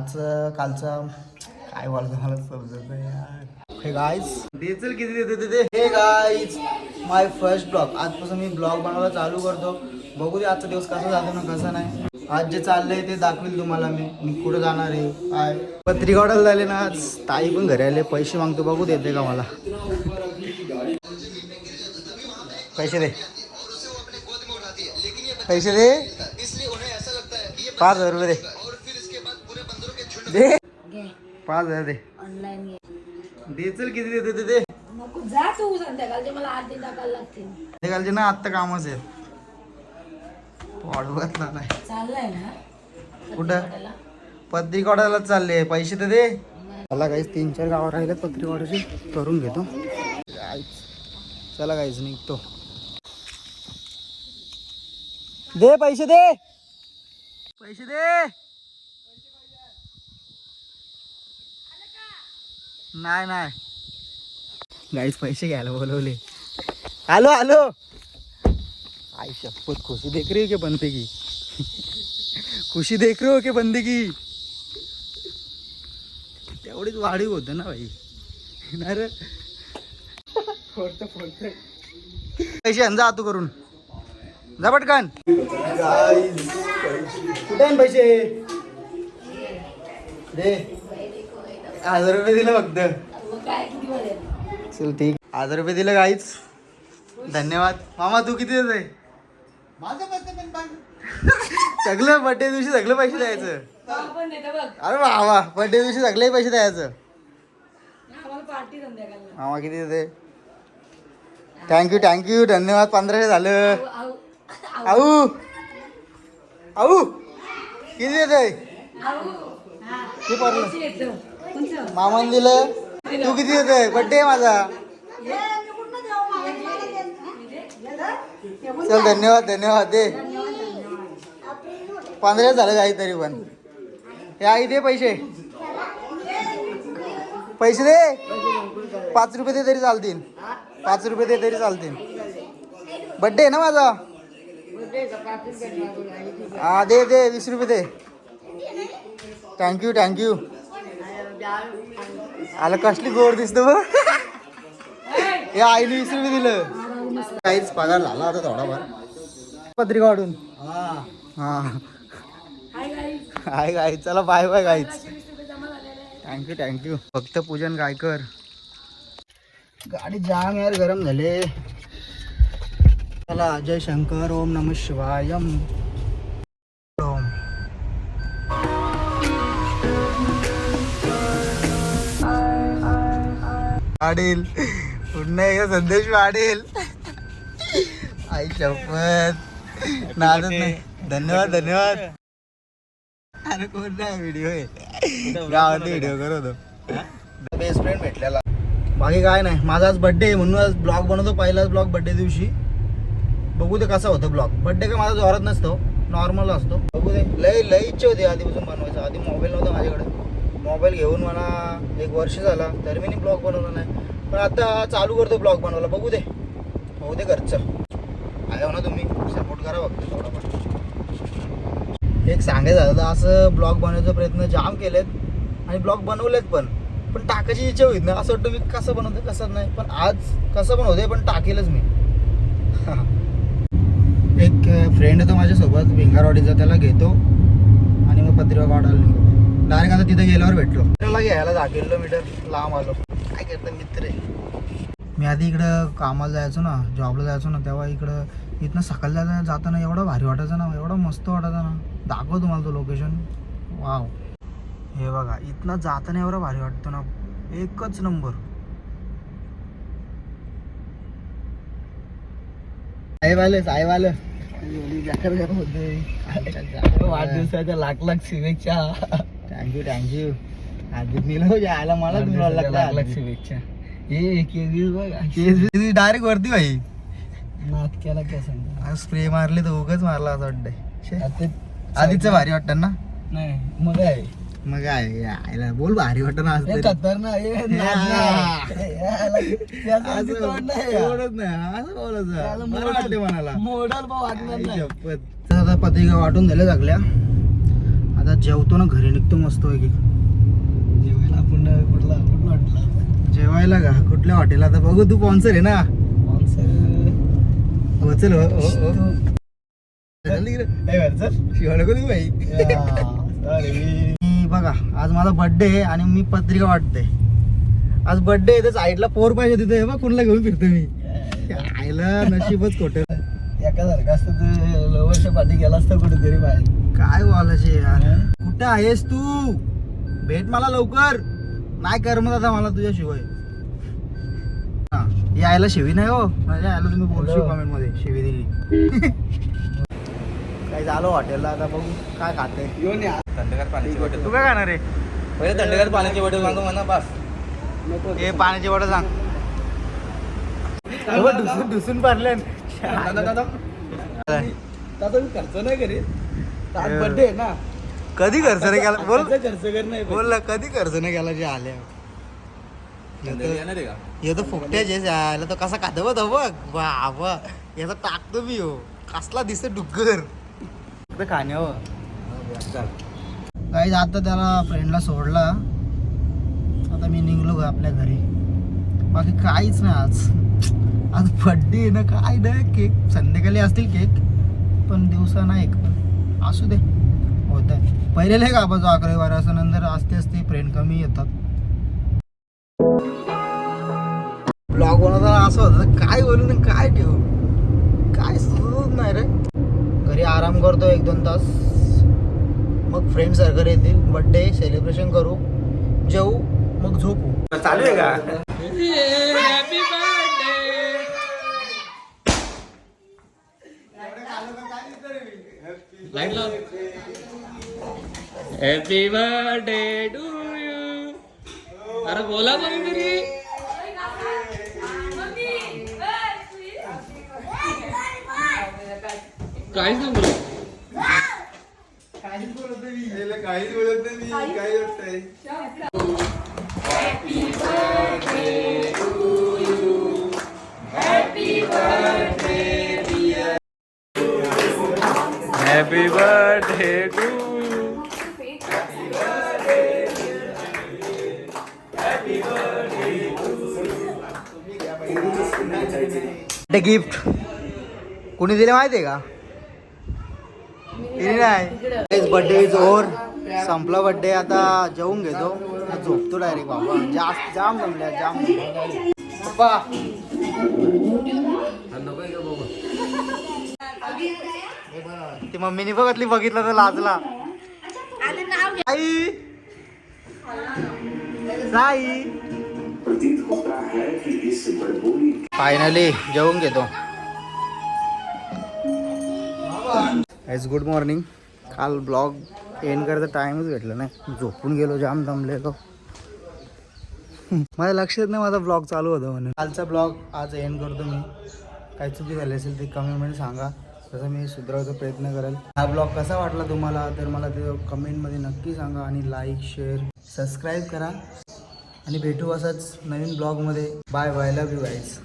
आजचं कालचा काय बोलतो मला समजत नाही यार. हे गाईज देचल किती देते ते हे गाईज माय फर्स्ट ब्लॉग आजपासून मी ब्लॉग बनवायला चालू करतो. बघू दे आजचा दिवस कसा जातो ना कसा नाही. आज जे चाललंय ते दाखवेल तुम्हाला मी. मी कुठं जाणार आहे काय? पत्रिका ऑर्डर झाले ना आज. ताई पण घरी आले. पैसे मागतो बघू देते का मला. पैसे दे. पैसे दे. पाच हजार रुपये दे. दे. पाच हजार दे. ऑनलाईन किती देते ते दे. नको जा तू संध्याकाळचे मला टाकायला लागतील. घालचे ना आत्ता कामच आहे वाढवत नाही. चाललंय ना? कुठं? चालले पैसे तर दे. मला काहीच तीन चार गावं राहिले पत्रिका ऑर्डरची करून घेतो. चला काहीच निघतो. दे पैसे दे. पैसे दे. नाही नाही. गाईच पैसे घ्यायला बोलवले. आलो आलो. आई शपथ खुशी देख रही हो के बनते की? खुशी देख रहे हो के बनते की? तेवढीच वाढीव होतं ना भाई. नाही रे. पैसे अंजा आतू करून. जा पटकन. कुठे पैसे? दे. हजार रुपये दिले फक्त. मग काय किती वाजेल? चल ठीक. हजार रुपये दिलं काहीच धन्यवाद. मामा तू किती देत आहे सगळं बर्थडे दिवशी सगळं पैसे द्यायचं. अरे वा वा बर्थडे दिवशी सगळे पैसे द्यायचं. आम्हाला पार्टी संध्याकाळला. मामा किती देते थँक्यू थँक्यू धन्यवाद पंधराशे झालं. आऊ, आऊ, आऊ. आऊ. किती देत मामान दिलं. तू किती देत? आहे बर्थडे माझा. चल धन्यवाद धन्यवाद दे पंधरा झालं आई तरी पण. हे आई दे पैसे. पैसे दे. पाच रुपये दे तरी चालतील. पाच रुपये दे तरी चालतील. बड्डे आहे ना माझा? हा दे दे वीस रुपये दे. थँक्यू थँक्यू आला कसली गोड दिसतो बघ. हे आईने वीस रुपये दिलं. काहीच पगार झाला आता थोडाफार पत्रिका वाढून हा. हाय गाई चला बाय बाय गाईच आहेत. थँक्यू थँक्यू फक्त पूजन काय कर गाडी जाम यार गरम झाले. चला जय शंकर ओम नम शिवाय वाढेल. पुन्हा एकदा संदेश वाढेल. आई शपथ. नादच नाही. धन्यवाद धन्यवाद. अरे कोणता व्हिडिओ आहे? गावात व्हिडिओ करतो बेस्ट फ्रेंड भेटलेला. बाकी काय नाही. माझा आज बर्थडे आहे. म्हणून आज ब्लॉग बनवतो. पहिलाच ब्लॉग बड्डे दिवशी. बघू दे कसा होतो ब्लॉग बर्थडे काय माझा जोरात नसतो. नॉर्मल असतो. बघू दे. लय लय इच्छा होती आधीपासून बनवायचं. आधी मोबाईल नव्हता माझ्याकडे. मोबाईल घेऊन मला एक वर्ष झाला तरी मी ब्लॉग बनवला नाही. पण आता चालू करतो ब्लॉग बनवायला बघू दे. होऊ दे घरचं. आहे हो ना तुम्ही? सपोर्ट करा बघतो थोडा पण एक सांगायचं झालं तर असं ब्लॉग बनवायचा प्रयत्न जाम केलेत आणि ब्लॉग बनवलेत पण. पण टाकायची इच्छा होईल ना असं वाटतं मी कसं बनवते कसं नाही. पण आज कसं पण होते पण टाकेलच मी. एक फ्रेंड येतो माझ्यासोबत भिंगारवाडीचा त्याला घेतो. आणि मग पत्रिका काढायला निघतो. डायरेक्ट आता तिथे गेल्यावर भेटलो. त्याला घ्यायला दहा किलोमीटर लांब आलो. काय करतं मित्र? मी आधी इकडं कामाला जायचो ना जॉबला जायचो ना तेव्हा इकडं इथनं सकाळी जाता जाताना एवढं भारी वाटायचं ना एवढं मस्त वाटायचं ना. दाखव तुम्हाला तो लोकेशन वाव हे बघा इथनं जाताना एवढं भारी वाटतं ना. एकच नंबर साहेबाले साहेबाले वाढदिवसाच्या लाख लाख शुभेच्छा. थँक्यू थँक्यू निलो यायला मला तुम्हाला लागला शुभेच्छा. हे केवीस बघ डायरेक्ट वरती भाई नात केला काय सांग स्प्रे मारले तर उगच मारला असं वाटतंय. आधीच भारी वाटतं ना? नाही मग आहे मग काय यायला बोल भारी वाटतं ना असं खतरनाक नाद नाही. असं वाटते मनाला. मोडल बा वाटणार नाही. पत्रिका वाटून झाल्या सगळ्या. आता जेवतो ना घरी निघतो मस्त पैकी. जेवायला आपण कुठला? कुठला वाटला जेवायला का? कुठल्या हॉटेल आता बघू तू स्पॉन्सर आहे ना? हो चल हो, हो, हो. बघा आज माझा बर्थडे आहे आणि मी पत्रिका वाटते आज बर्थडे आहे तर साईडला पोर पाहिजे तिथे हे बघ कुणाला घेऊन फिरतो मी. आईला नशीबच खोटं. एका सारखं असतं तर वर्ष पाठी गेला असता कुठेतरी बाहेर. काय बोलायचे यार? कुठं आहेस तू? भेट मला लवकर. नाही करमत आता मला तुझ्याशिवाय हा, यायला शिवी नाही हो. माझ्या यायला तुम्ही बोलशो Hello. कमेंटमध्ये शिवी दिली. काय झालं हॉटेलला आता बघू काय खाते येऊन या. थंडगार पाण्याची बॉटल तू काय खाणार आहे? पहिले थंडगार पाण्याची बॉटल मागतो म्हणा बस. हे पाण्याची बॉटल सांग. हो, ढुसून ढुसून भरले. दादा मी खर्च नाही करीत. आज हे. बर्थडे आहे ना. कधी खर्च नाही केला? बोल. आता खर्च कर नाही बोल ना कधी खर्च नाही केला जे आल्या येणार आहे का? हे तर फुकट्याचे यायला तो कसा खातो बघ बाबा याचा टाकतो मी हो. कसला दिसतो डुग्गर. फक्त खाण्यावर काही आता त्याला फ्रेंडला सोडला. आता मी निघलो ग आपल्या घरी. बाकी काहीच नाही आज. आज बड्डे ना काय नाही केक संध्याकाळी असतील केक पण दिवसा नाही एक. पण असू दे. होत आहे पहिले नाही का आपण अकरावी बारा असं नंतर असते असते फ्रेंड कमी येतात? ब्लॉग बनवताना असं होतं काय बोलू ना काय ठेवू? काय सुचत नाही रे. घरी आराम करतो एक दोन तास. मग फ्रेंड सर्कल येतील. बड्डे सेलिब्रेशन करू. जेऊ मग झोपू. चालू आहे का? हॅपी बर्थडे टू यू अरे बोला कोणीतरी काहीच नाही बोलत काहीच बोलत नाही मी काय वाटतंय हॅपी बर्थडे टू यू ते गिफ्ट कोणी दिले माहिती आहे का? तिने नाही. बर्थडे इज ओव्हर संपला बर्थडे आता जेवून घेतो. झोपतो डायरेक्ट बाबा. जास्त जाम जमल्या जाम जमल्या. पप्पा ती मम्मीने बघितली बघितलं तर लाजला. आई. साई फायनली जेवून घेतो. एज गुड मॉर्निंग काल ब्लॉग एंड करायचा टाईमच भेटला नाही. झोपून गेलो जाम दमलेलो. माझ्या लक्षात नाही माझा ब्लॉग चालू होता म्हणून. कालचा ब्लॉग आज एंड करतो मी. काही चुकी झाली असेल ते कमेंटमध्ये सांगा. तसं मी सुधारायचा प्रयत्न करेल. हा ब्लॉग कसा वाटला तुम्हाला? तर मला ते कमेंटमध्ये नक्की सांगा आणि लाईक शेअर सबस्क्राईब करा. आणि भेटू असंच नवीन ब्लॉगमध्ये bye bye love you guys